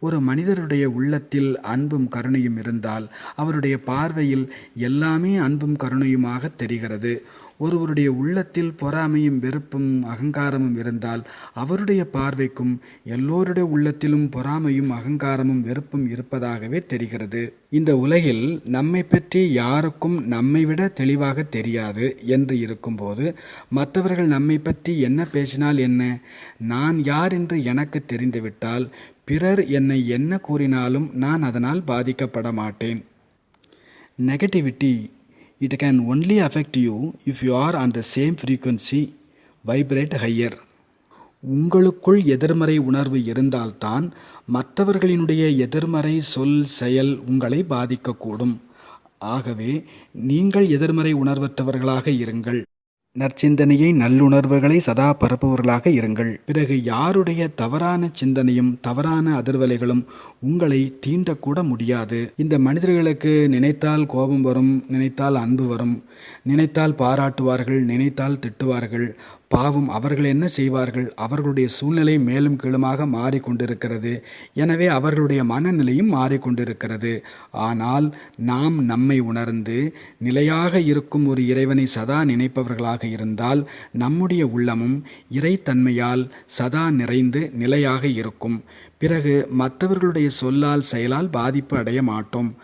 ஒரு மனிதருடைய உள்ளத்தில் அன்பும் கருணையும் இருந்தால் அவருடைய பார்வையில் எல்லாமே அன்பும் கருணையுமாக தெரிகிறது. ஒருவருடைய உள்ளத்தில் பொறாமையும் வெறுப்பும் அகங்காரமும் இருந்தால் அவருடைய பார்வைக்கும் எல்லோருடைய உள்ளத்திலும் பொறாமையும் அகங்காரமும் வெறுப்பும் இருப்பதாகவே தெரிகிறது. இந்த உலகில் நம்மை பற்றி யாருக்கும் நம்மை விட தெளிவாக தெரியாது என்று இருக்கும்போது மற்றவர்கள் நம்மை பற்றி என்ன பேசினால் என்ன? நான் யார் என்று எனக்கு தெரிந்துவிட்டால் பிறர் என்னை என்ன கூறினாலும் நான் அதனால் பாதிக்கப்பட மாட்டேன். Negativity it can only affect you if you are on the same frequency vibrate higher. உங்களுக்குள் எதிர்மறை உணர்வு இருந்தால்தான் மற்றவர்களினுடைய எதிர்மறை சொல் செயல் உங்களை பாதிக்கக்கூடும். ஆகவே நீங்கள் எதிர்மறை உணர்வற்றவர்களாக இருங்கள். நற்சிந்தனையை நல்லுணர்வுகளை சதா பரப்புவர்களாக இருங்கள். பிறகு யாருடைய தவறான சிந்தனையும் தவறான அதிர்வலைகளும் உங்களை தீண்டக்கூட முடியாது. இந்த மனிதர்களுக்கு நினைத்தால் கோபம் வரும் நினைத்தால் அன்பு வரும் நினைத்தால் பாராட்டுவார்கள் நினைத்தால் திட்டுவார்கள் பாவம் அவர்கள் என்ன செய்வார்கள்? அவர்களுடைய சூழ்நிலை மேலும் கீழுமாக மாறிக்கொண்டிருக்கிறது. எனவே அவர்களுடைய மனநிலையும் மாறிக்கொண்டிருக்கிறது. ஆனால் நாம் நம்மை உணர்ந்து நிலையாக இருக்கும் ஒரு இறைவனை சதா நினைப்பவர்களாக இருந்தால் நம்முடைய உள்ளமும் இறைத்தன்மையால் சதா நிறைந்து நிலையாக இருக்கும். பிறகு மற்றவர்களுடைய சொல்லால் செயலால் பாதிப்பு அடைய மாட்டோம்.